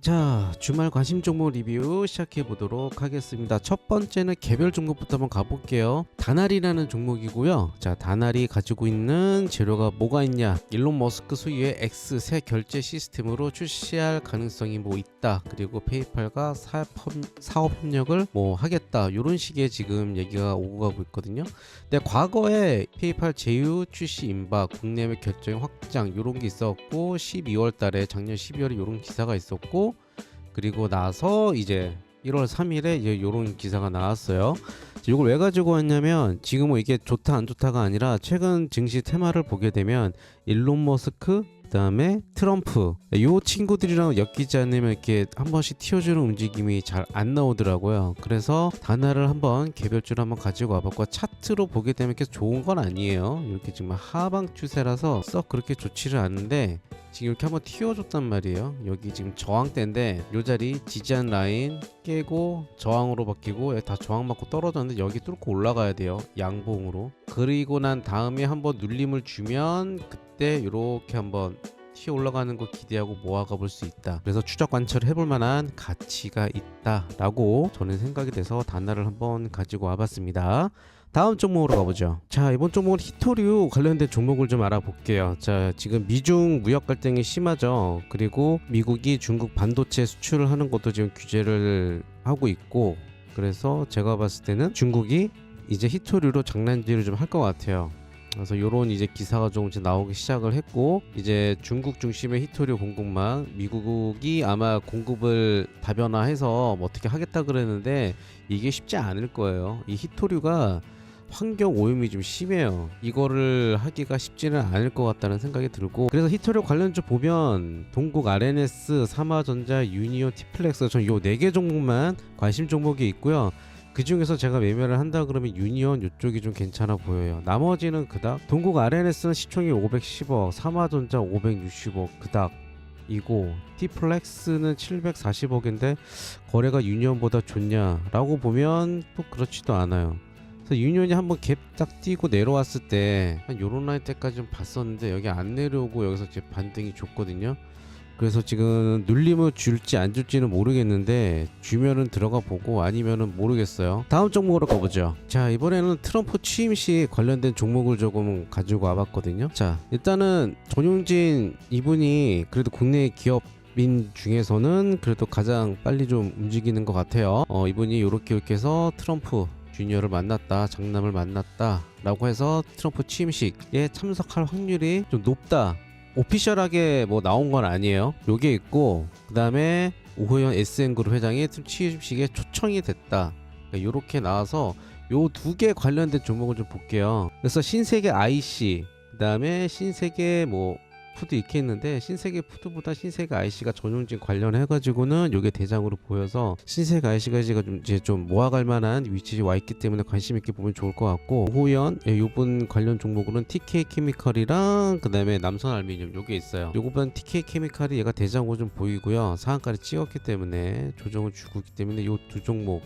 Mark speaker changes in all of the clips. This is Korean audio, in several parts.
Speaker 1: 자, 주말 관심 종목 리뷰 시작해 보도록 하겠습니다. 첫 번째는 개별 종목부터 한번 가볼게요. 다날이라는 종목이고요. 자, 다날이 가지고 있는 재료가 뭐가 있냐? 일론 머스크 소유의 X 새 결제 시스템으로 출시할 가능성이 뭐 있다. 그리고 페이팔과 사업 협력을 뭐 하겠다. 이런 식의 지금 얘기가 오고 가고 있거든요. 근데 과거에 페이팔 제휴 출시 임박, 국내외 결정 확장 이런 게 있었고 12월 달에 작년 12월에 이런 기사가 있었고 그리고 나서 이제 1월 3일에 이제 이런 기사가 나왔어요. 이걸 왜 가지고 왔냐면 지금 뭐 이게 좋다 안 좋다가 아니라 최근 증시 테마를 보게 되면 일론 머스크 그다음에 트럼프 요 친구들이랑 엮이지 않으면 이렇게 한 번씩 튀어주는 움직임이 잘 안 나오더라고요. 그래서 단어를 한번 개별주로 한번 가지고 와봤고 차트로 보게 되면 이렇게 좋은 건 아니에요. 이렇게 지금 하방 추세라서 썩 그렇게 좋지를 않은데 지금 이렇게 한번 튀어줬단 말이에요. 여기 지금 저항대인데 요 자리 지지한 라인 깨고 저항으로 바뀌고 다 저항 맞고 떨어졌는데 여기 뚫고 올라가야 돼요. 양봉으로. 그리고 난 다음에 한번 눌림을 주면 그 때 이렇게 한번 튀어 올라가는 거 기대하고 모아가 볼 수 있다. 그래서 추적 관찰을 해볼 만한 가치가 있다라고 저는 생각이 돼서 단나를 한번 가지고 와봤습니다. 다음 종목으로 가보죠. 자 이번 종목은 히토류 관련된 종목을 좀 알아볼게요. 자 지금 미중 무역 갈등이 심하죠. 그리고 미국이 중국 반도체 수출을 하는 것도 지금 규제를 하고 있고 그래서 제가 봤을 때는 중국이 이제 히토류로 장난질을 좀 할 것 같아요. 그래서 요런 이제 기사가 조금 이제 나오기 시작을 했고 이제 중국 중심의 히토류 공급망 미국이 아마 공급을 다변화해서 뭐 어떻게 하겠다 그랬는데 이게 쉽지 않을 거예요. 이 히토류가 환경 오염이 좀 심해요. 이거를 하기가 쉽지는 않을 것 같다는 생각이 들고 그래서 히토류 관련주 보면 동국 RNS, 삼화전자, 유니온, 티플렉스 전 요 네 개 종목만 관심 종목이 있고요. 그 중에서 제가 매매를 한다 그러면 유니온 이쪽이 좀 괜찮아 보여요. 나머지는 그닥 동국 RNS는 시총이 510억, 삼화전자 560억 그닥 이고 티플렉스는 740억인데 거래가 유니온보다 좋냐라고 보면 또 그렇지도 않아요. 그래서 유니온이 한번 갭 딱 뛰고 내려왔을 때한 요런 라인 때까지 좀 봤었는데 여기 안 내려오고 여기서 이제 반등이 좋거든요. 그래서 지금 눌림을 줄지 안 줄지는 모르겠는데 주면은 들어가 보고 아니면은 모르겠어요. 다음 종목으로 가보죠. 자 이번에는 트럼프 취임식 관련된 종목을 조금 가지고 와봤거든요. 자 일단은 전용진 이분이 그래도 국내 기업 민 중에서는 그래도 가장 빨리 좀 움직이는 것 같아요. 어, 이분이 이렇게 이렇게 해서 트럼프 주니어를 만났다, 장남을 만났다 라고 해서 트럼프 취임식에 참석할 확률이 좀 높다. 오피셜하게 뭐 나온 건 아니에요. 요게 있고 그다음에 오호연 SN그룹 회장이 취임식에 초청이 됐다. 이렇게 나와서 요 두 개 관련된 종목을 좀 볼게요. 그래서 신세계 IC 그다음에 신세계 뭐 푸드 있는데 신세계 푸드보다 신세계 IC가 전용진 관련해 가지고는 요게 대장으로 보여서 신세계 IC가 좀 이제 좀 모아갈 만한 위치에 와 있기 때문에 관심 있게 보면 좋을 것 같고 호연 예, 요번 관련 종목으로는 TK 케미컬이랑 그 다음에 남선 알미늄 요게 있어요. 요번 TK 케미컬이 얘가 대장으로 좀 보이고요. 상한가를 찍었기 때문에 조정을 주고 있기 때문에 요 두 종목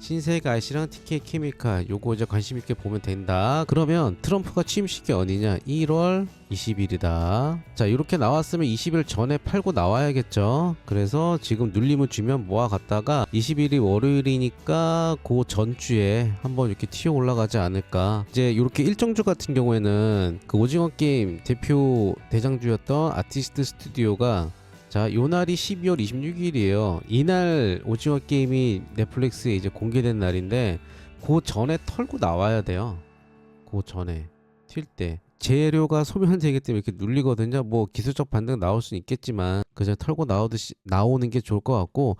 Speaker 1: 신세계 IC랑 TK 케미칼 요거 이제 관심 있게 보면 된다. 그러면 트럼프가 취임식이 어디냐? 1월 20일이다. 자, 이렇게 나왔으면 20일 전에 팔고 나와야겠죠. 그래서 지금 눌림을 주면 모아 갔다가 20일이 월요일이니까 그 전주에 한번 이렇게 튀어 올라가지 않을까. 이제 이렇게 일정주 같은 경우에는 그 오징어 게임 대표 대장주였던 아티스트 스튜디오가 자, 요 날이 12월 26일이에요. 이날 오징어 게임이 넷플릭스에 이제 공개된 날인데 그 전에 털고 나와야 돼요. 그 전에 튈 때. 재료가 소멸되기 때문에 이렇게 눌리거든요. 뭐 기술적 반등 나올 수는 있겠지만 그저 털고 나오듯이 나오는 게 좋을 것 같고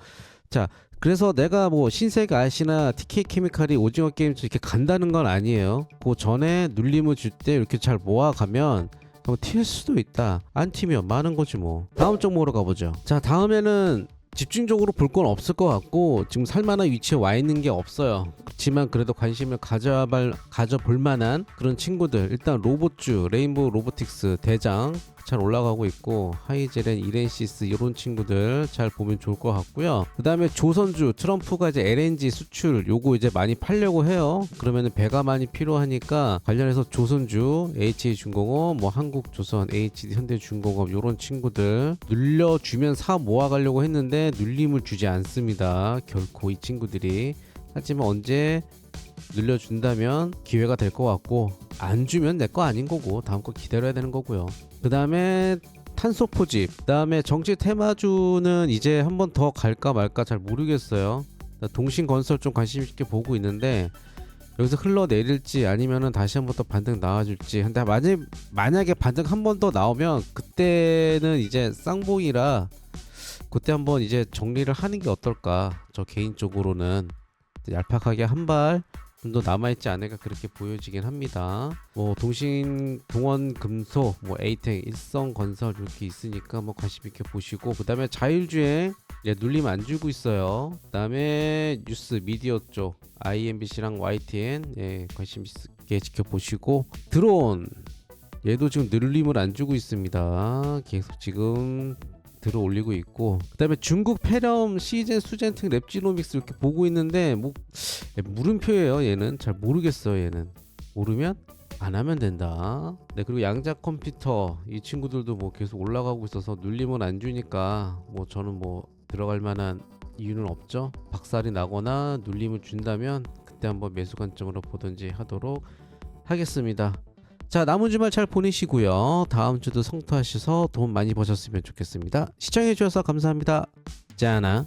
Speaker 1: 자 그래서 내가 뭐 신세계 아시나 TK 케미칼이 오징어 게임 이렇게 간다는 건 아니에요. 그 전에 눌림을 줄 때 이렇게 잘 모아가면 뭐튈 수도 있다. 안 튀면 많은 거지 뭐. 다음 종목으로 가보죠. 자, 다음에는 집중적으로 볼 건 없을 것 같고 지금 살만한 위치에 와 있는 게 없어요. 그렇지만 그래도 관심을 가져볼 만한 그런 친구들 일단 로봇주 레인보우 로보틱스 대장 잘 올라가고 있고 하이제렌, 이렌시스 이런 친구들 잘 보면 좋을 것 같고요. 그 다음에 조선주 트럼프가 이제 LNG 수출 요거 이제 많이 팔려고 해요. 그러면은 배가 많이 필요하니까 관련해서 조선주, HJ중공업, 뭐 한국조선, HD 현대중공업 요런 친구들 눌려주면 사 모아가려고 했는데 눌림을 주지 않습니다. 결코 이 친구들이 하지만 언제 늘려준다면 기회가 될 것 같고 안 주면 내 거 아닌 거고 다음 거 기다려야 되는 거고요. 그 다음에 탄소 포집, 그 다음에 정치 테마주는 이제 한 번 더 갈까 말까 잘 모르겠어요. 동신 건설 좀 관심 있게 보고 있는데 여기서 흘러내릴지 아니면은 다시 한 번 더 반등 나와줄지. 근데 만약 만약에 반등 한 번 더 나오면 그때는 이제 쌍봉이라 그때 한번 이제 정리를 하는 게 어떨까. 저 개인적으로는 얄팍하게 한 발 좀 더 남아있지 않을까 그렇게 보여지긴 합니다. 뭐 동신 동원 금소, 뭐 에이텍, 일성 건설 이렇게 있으니까 뭐 관심 있게 보시고 그 다음에 자율주행 예, 눌림 안 주고 있어요. 그 다음에 뉴스 미디어 쪽 IMBC랑 YTN 예, 관심 있게 지켜보시고 드론 얘도 지금 눌림을 안 주고 있습니다. 계속 지금 들어 올리고 있고 그다음에 중국 페럼 시즌 수젠팅 랩지노믹스 이렇게 보고 있는데 뭐 예, 물음표예요 얘는. 잘 모르겠어요 얘는. 모르면 안 하면 된다. 네 그리고 양자 컴퓨터. 이 친구들도 뭐 계속 올라가고 있어서 눌림은 안 주니까 뭐 저는 뭐 들어갈 만한 이유는 없죠. 박살이 나거나 눌림을 준다면 그때 한번 매수 관점으로 보든지 하도록 하겠습니다 자 남은 주말 잘 보내시고요. 다음 주도 성투하셔서 돈 많이 버셨으면 좋겠습니다. 시청해 주셔서 감사합니다. 짜나